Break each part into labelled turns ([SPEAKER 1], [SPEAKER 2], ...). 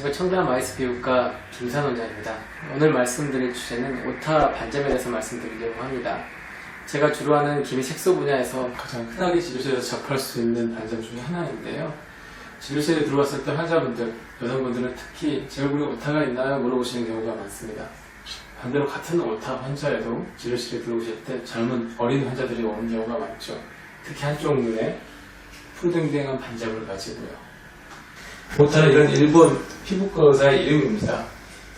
[SPEAKER 1] 제가 청담 아이스 피부과 김산 원장입니다. 오늘 말씀드릴 주제는 오타 반점에 대해서 말씀드리려고 합니다. 제가 주로 하는 기미 색소 분야에서 가장 흔하게 진료실에서 접할 수 있는 반점 중에 하나인데요. 진료실에 들어왔을 때 환자분들, 여성분들은 특히 제 얼굴에 오타가 있나요? 물어보시는 경우가 많습니다. 반대로 같은 오타 환자에도 진료실에 들어오실 때 젊은 어린 환자들이 오는 경우가 많죠. 특히 한쪽 눈에 푸르댕댕한 반점을 가지고요. 오타는 이런 일본 피부과 의사의 이름입니다.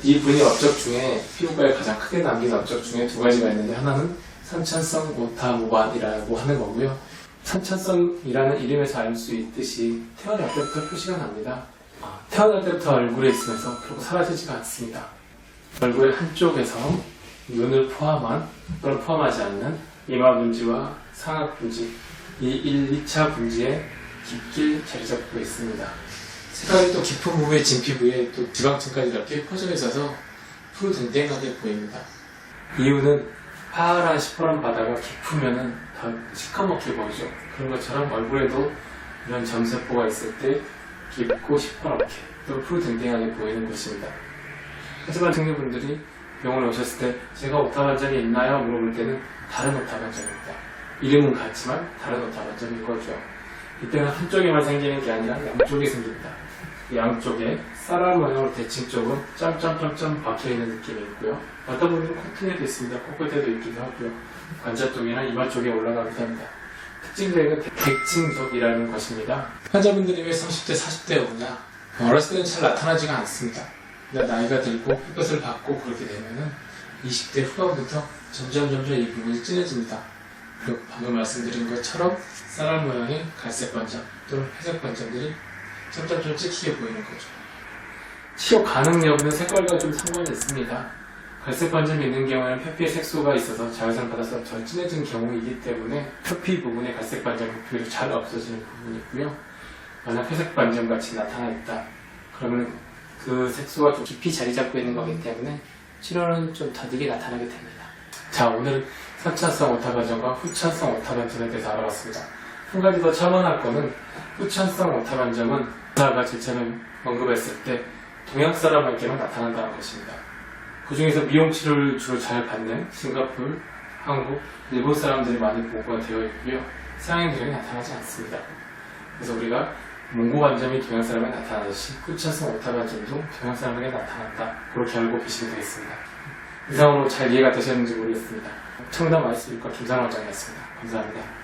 [SPEAKER 1] 이 분야 업적 중에 피부과에 가장 크게 남긴 업적 중에 두 가지가 있는데 하나는 선천성 오타 모반이라고 하는 거고요. 선천성이라는 이름에서 알 수 있듯이 태어날 때부터 표시가 납니다. 아, 태어날 때부터 얼굴에 있으면서 결국 사라지지가 않습니다. 얼굴의 한쪽에서 눈을 포함한 또는 포함하지 않는 이마 분지와 상악 분지 이 1, 2차 분지에 깊게 자리 잡고 있습니다. 색깔이 또 깊은 부분의 진피부에 또 지방층까지 이렇게 퍼져 있어서 푸르댕댕하게 보입니다. 이유는 파란 시퍼런 바다가 깊으면은 더 시커멓게 보이죠. 그런 것처럼 얼굴에도 이런 점세포가 있을 때 깊고 시퍼렇게 또 푸르댕댕하게 보이는 것입니다. 하지만 청년분들이 병원에 오셨을 때 제가 오타 반점이 있나요? 물어볼 때는 다른 오타 반점입니다. 이름은 같지만 다른 오타 반점인 거죠. 이때는 한쪽에만 생기는 게 아니라 양쪽에 생깁니다. 그 양쪽에 쌀알 모양으로 대칭 쪽은 점점점점 박혀있는 느낌이 있고요. 어떤 분들은 콧등에도 있습니다. 코끝에도 있기도 하고요. 관자 쪽이나 이마 쪽에 올라가기도 합니다. 특징적인 백층석이라는 것입니다. 환자분들이 왜 30대, 40대에 오냐? 어렸을 때는 잘 나타나지가 않습니다. 근데 나이가 들고 햇볕을 받고 그렇게 되면은 20대 후반부터 점점 점점 이 부분이 진해집니다. 그리고 방금 말씀드린 것처럼 쌀알 모양의 갈색 반점 또는 회색 반점들이 점점점 찍히게 보이는 거죠. 치료 가능 여부는 색깔과 좀 상관이 있습니다. 갈색 반점이 있는 경우에는 표피에 색소가 있어서 자외선 받아서 더 진해진 경우이기 때문에 표피 부분에 갈색 반점이 비교적 잘 없어지는 부분이고요. 만약 회색 반점 같이 나타나 있다. 그러면 그 색소가 좀 깊이 자리 잡고 있는 거기 때문에 치료는 좀 더디게 나타나게 됩니다. 자, 오늘은 선천성 오타 반점과 후천성 오타 반점에 대해서 알아봤습니다. 한 가지 더 첨언할 거는 후천성 오타 반점은 의사가 제처럼 언급했을 때 동양 사람에게만 나타난다는 것입니다. 그 중에서 미용 치료를 주로 잘 받는 싱가폴, 한국, 일본 사람들이 많이 보고가 되어 있고요. 서양인들에게 나타나지 않습니다. 그래서 우리가 몽고 반점이 동양 사람에 나타나듯이 후천성 오타 반점도 동양 사람에게 나타난다. 그렇게 알고 계시면 되겠습니다. 이상으로 잘 이해가 되셨는지 모르겠습니다. 청담 아이스비과 김상원 원장이었습니다. 감사합니다.